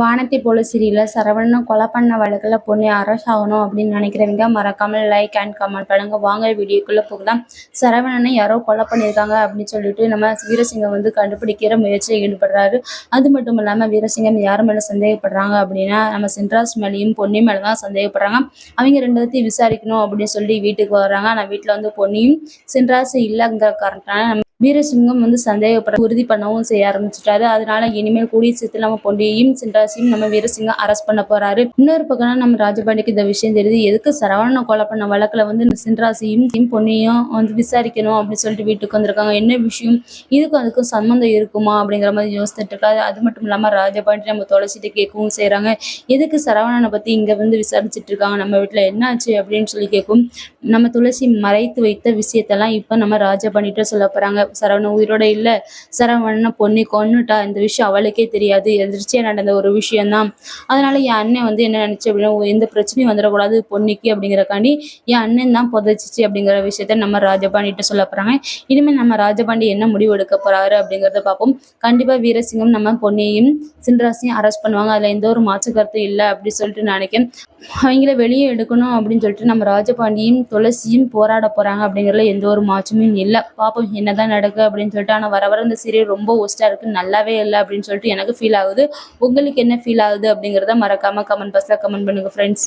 வானத்தை போல சீரியலில் சரவணனை கொலை பண்ண வழக்கில் பொண்ணு அரெஸ்ட் ஆகணும் அப்படின்னு நினைக்கிறவங்க மறக்காமல் லைக் அண்ட் கமெண்ட் பண்ணுங்க. வாங்க வீடியோக்குள்ளே போகலாம். சரவணனை யாரோ கொலை பண்ணியிருக்காங்க அப்படின்னு சொல்லிட்டு நம்ம வீரசிங்கம் வந்து கண்டுபிடிக்கிற முயற்சியில் ஈடுபடுறாரு. அது மட்டும் இல்லாமல் வீரசிங்கம் யார் மேலே சந்தேகப்படுறாங்க அப்படின்னா நம்ம சென்ட்ராஸ் மேலேயும் பொன்னி மேலே தான் சந்தேகப்படுறாங்க. அவங்க ரெண்டு விசாரிக்கணும் அப்படின்னு சொல்லி வீட்டுக்கு வர்றாங்க. ஆனால் வீட்டில் வந்து பொன்னியும் சென்ட்ராஸ் இல்லைங்கிற காரணத்தினால வீரசிங்கம் வந்து சந்தேகப்பட உறுதி பண்ணவும் செய்ய ஆரம்பிச்சிட்டாரு. அதனால இனிமேல் கூடிய சீக்கிரம் நம்ம பொண்டியையும் சின்ராசியும் நம்ம வீரசிங்கம் அரெஸ்ட் பண்ண போறாரு. இன்னொரு பக்கம் நம்ம ராஜபாண்டிக்கு இந்த விஷயம் தெரியுது. எதுக்கு சரவணனை கொலை பண்ண வழக்குல வந்து இந்த சென்ட்ராஸையும் வந்து விசாரிக்கணும் அப்படின்னு சொல்லிட்டு வீட்டுக்கு வந்திருக்காங்க. என்ன விஷயம்? இதுக்கும் அதுக்கும் சம்மந்தம் இருக்குமா? அப்படிங்கிற மாதிரி யோசிச்சுட்டு இருக்காது அது மட்டும் இல்லாம ராஜபாண்டி நம்ம தொலைச்சிட்டு கேட்கவும் செய்கிறாங்க எதுக்கு சரவணனை பத்தி இங்க வந்து விசாரிச்சுட்டு இருக்காங்க? நம்ம வீட்டுல என்னாச்சு அப்படின்னு சொல்லி கேட்கும். நம்ம துளசி மறைத்து வைத்த விஷயத்தெல்லாம் இப்ப நம்ம ராஜபாண்டிட்ட சொல்ல போறாங்க. சரவணன் உயிரோட இல்ல. சரவணனை பொண்ணி கொன்னுட்டா. இந்த விஷயம் அவளுக்கே தெரியாது. எதிர்ச்சியாக நடந்த ஒரு விஷயம்தான். அதனால என் அண்ணன் வந்து என்ன நினச்சி அப்படின்னா எந்த பிரச்சனையும் வந்துடக்கூடாது பொன்னிக்கு அப்படிங்கிறக்காண்டி என் அண்ணன் தான் புதைச்சிச்சு அப்படிங்கிற விஷயத்த நம்ம ராஜபாண்டிகிட்ட சொல்ல போறாங்க. இனிமேல் நம்ம ராஜபாண்டி என்ன முடிவு எடுக்க போறாரு அப்படிங்கிறத பார்ப்போம். கண்டிப்பா வீரசிங்கம் நம்ம பொன்னியையும் சின்ராசையும் அரெஸ்ட் பண்ணுவாங்க. அதில் எந்த ஒரு மாற்று கருத்து இல்லை அப்படி சொல்லிட்டு நினைக்கிறேன். அவங்கள வெளியே எடுக்கணும் அப்படின்னு சொல்லிட்டு நம்ம ராஜபாண்டியும் துளசியும் போராட போறாங்க அப்படிங்கறதுல எந்த ஒரு மாற்றமும் இல்லை. பார்ப்போம் என்னதான் நடக்கு அப்படின்னு சொல்லிட்டு ஆனால் வர வர இந்த சீரியல் ரொம்ப ஒஸ்டா இருக்குது நல்லாவே இல்லை அப்படின்னு சொல்லிட்டு எனக்கு ஃபீல் ஆகுது. உங்களுக்கு என்ன ஃபீல் ஆகுது அப்படிங்கிறத மறக்காம கமெண்ட் பாக்ஸில் கமெண்ட் பண்ணுங்கள் ஃப்ரெண்ட்ஸ்